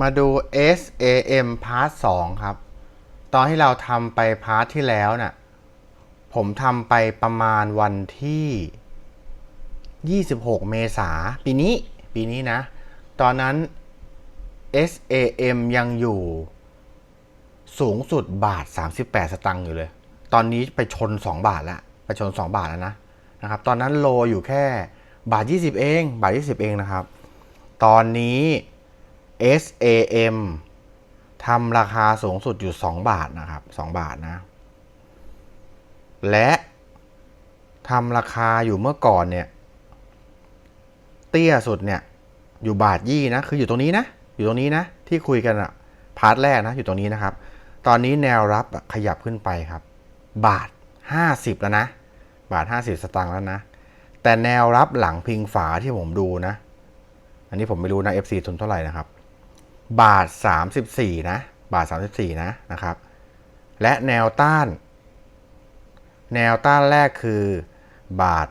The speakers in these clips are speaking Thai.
มาดู SAM Part 2 ครับ ตอนที่เราทำไปพาร์ทที่แล้วน่ะ ผมทำไปประมาณวันที่ 26 เมษาปีนี้ ปีนี้นะ ตอนนั้น SAM ยังอยู่สูงสุดบาท 38 สตังค์อยู่เลย ตอนนี้ไปชน 2 บาทแล้ว ไปชน 2 บาทแล้วนะ นะครับ ตอนนั้นโลอยู่แค่บาท 20 เอง บาท 20 เองนะครับ ตอนนี้ SAM ทำราคาสูงสุดอยู่ 2 บาทนะครับ 2 บาทนะ และทำราคาอยู่เมื่อก่อนเนี่ย เตี้ยสุดเนี่ยอยู่บาทยี่นะ คืออยู่ตรงนี้นะ อยู่ตรงนี้นะ ที่คุยกันอะพาร์ทแรกนะ อยู่ตรงนี้นะครับ ตอนนี้แนวรับขยับขึ้นไปครับ บาท 50 แล้วนะ บาท 50 สตางค์แล้วนะ แต่แนวรับหลังพิงฝาที่ผมดูนะ อันนี้ผมไม่รู้นะ FC ทุนเท่าไหร่นะครับ บาท 34 นะ บาท 34 นะนะครับ และแนวต้าน แนวต้านแรกคือบาท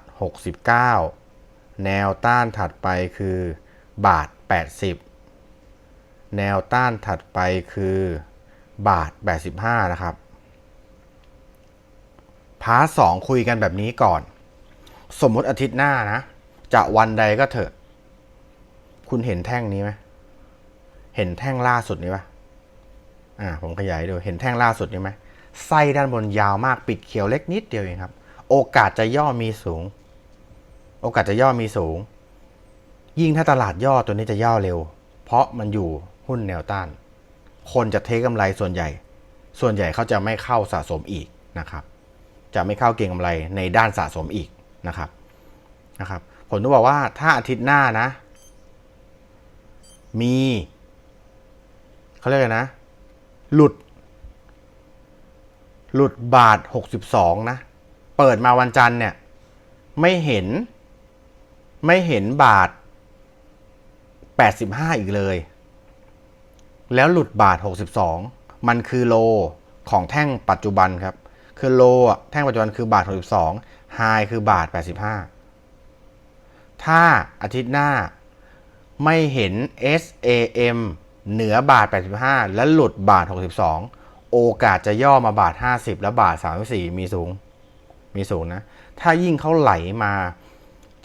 69 แนวต้านถัดไปคือบาท 80 แนวต้านถัดไปคือบาท 85 นะครับ พาร์ทสองคุยกันแบบนี้ก่อน สมมุติอาทิตย์หน้านะ จะวันใดก็เถอะ คุณเห็นแท่งนี้ไหม เห็นแท่งล่าสุดนี้ปะอ่าผมขยายดูเห็นแท่งล่าสุดนี้ไหมไส้ด้านบนยาวมากปิดเขียวเล็กนิดเดียวเองครับ โอกาสจะย่อมีสูง โอกาสจะย่อมีสูง ยิ่งถ้าตลาดย่อตัวนี้จะย่อเร็ว เพราะมันอยู่หุ้นแนวต้าน คนจะเทกำไรส่วนใหญ่ ส่วนใหญ่เขาจะไม่เข้าสะสมอีกนะครับ จะไม่เข้าเก็งกำไรในด้านสะสมอีกนะครับนะครับ ผมต้องบอกว่าถ้าอาทิตย์หน้านะ มี เขาเรียกไรนะ หลุด หลุดบาท62นะ เปิดมาวันจันทร์เนี่ย ไม่เห็น ไม่เห็นบาท85อีกเลย แล้วหลุดบาท62มันคือโลของแท่งปัจจุบันครับ คือโลแท่งปัจจุบันคือบาท62ไฮคือบาท85ถ้าอาทิตย์หน้าไม่เห็น SAM เหนือบาท 85 และหลุดบาท 62 โอกาสจะย่อมาบาท 50 และบาท 34 มีสูง มีสูงนะ ถ้ายิ่งเขาไหลมา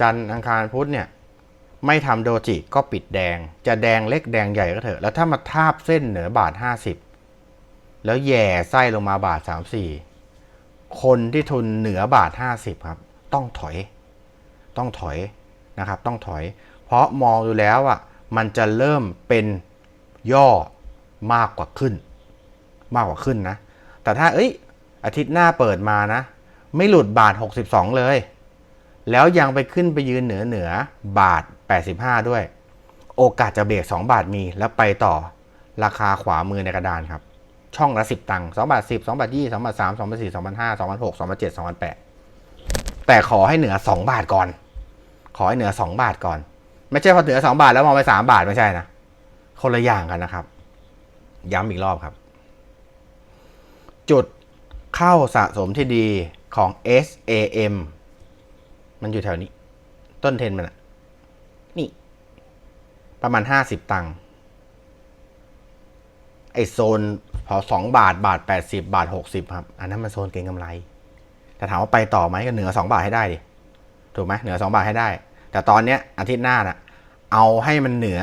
จันอังคารพุธเนี่ย ไม่ทำโดจิก็ปิดแดง จะแดงเล็กแดงใหญ่ก็เถอะ แล้วถ้ามาทาบเส้นเหนือบาท 50 แล้วแย่ไส้ลงมาบาท 34 คนที่ทุนเหนือบาท 50 ครับ ต้องถอย ต้องถอยนะครับ ต้องถอย เพราะมองดูแล้วอะ มันจะเริ่มเป็น ย่อมากกว่าขึ้น มากกว่าขึ้นนะ แต่ถ้าเอ้ย อาทิตย์หน้าเปิดมานะ ไม่หลุดบาท 62 เลย แล้วยังไปขึ้นไปยืนเหนือเหนือบาท 85 ด้วย โอกาสจะเบรก2 บาทมีแล้วไปต่อราคาขวามือในกระดานครับ ช่องละ 10 ตังค์2บาท 10 2บาท20 2บาท3 2บาท4 2บาท5 2บาท6 2บาท7 2บาท8แต่ขอให้เหนือ 2 บาทก่อน ขอให้เหนือ 2 บาทก่อน ไม่ใช่พอเหนือ 2 บาทแล้วมองไป 3 บาทไม่ใช่นะ คนละอย่างกันนะครับ ย้ำอีกรอบครับ จุดเข้าสะสมที่ดีของ SAM มันอยู่แถวนี้ ต้นเทนมันอะนี่ ประมาณ 50 ตังค์ไอโซนพอ2บาทบาท 80 บาท 60 ครับ อันนั้นมันโซนเก็งกำไร แต่ถามว่าไปต่อไหมก็เหนือ 2 บาทให้ได้ดิ ถูกไหมเหนือ 2 บาทให้ได้ แต่ตอนเนี้ยอาทิตย์หน้าน่ะ เอาให้มันเหนือ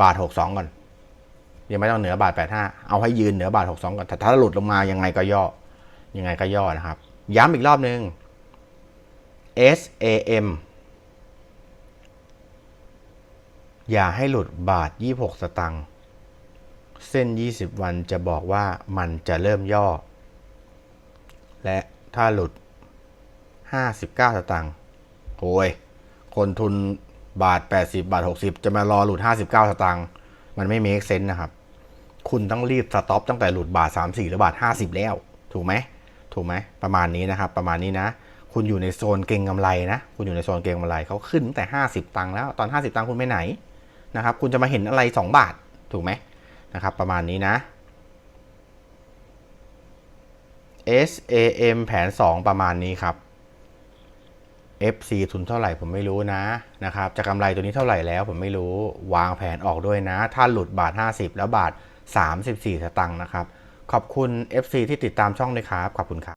บาท62ก่อน ยังไม่ต้องเหนือบาท85เอาให้ยืนเหนือบาท62ก่อนแต่ถ้าหลุดลงมายังไงก็ย่อ ยังไงก็ย่อนะครับ ย้ำอีกรอบหนึ่ง SAM อย่าให้หลุดบาท 26 สตังค์เส้น 20 วันจะบอกว่ามันจะเริ่มย่อ และถ้าหลุด 59 สตังค์โอ้ย คนทุน บาท 80 บาท 60 จะมารอหลุด 59 สตังค์มันไม่เมคเซน s นะครับ คุณต้องรีบสต็อปตั้งแต่หลุดบาท 34 หรือบาท 50 แล้ว ถูกไหมถูกไหมประมาณนี้นะครับ ประมาณนี้นะ คุณอยู่ในโซนเก็งกำไรนะ คุณอยู่ในโซนเก็งกำไรเขาขึ้นตั้งแต่ 50 ตังค์แล้ว ตอน 50 ตังค์คุณไปไหนนะครับ คุณจะมาเห็นอะไร 2 บาท ถูกไหมนะครับ ประมาณนี้นะ SAM แผน 2 ประมาณนี้ครับ FC ทุนเท่าไหร่ผมไม่รู้นะนะครับจะกำไรตัวนี้เท่าไหร่แล้วผมไม่รู้วางแผนออกด้วยนะ ถ้าหลุดบาท 50 แล้วบาท 34สตังค์นะครับ ขอบคุณ FC ที่ติดตามช่องเลยครับ ขอบคุณครับ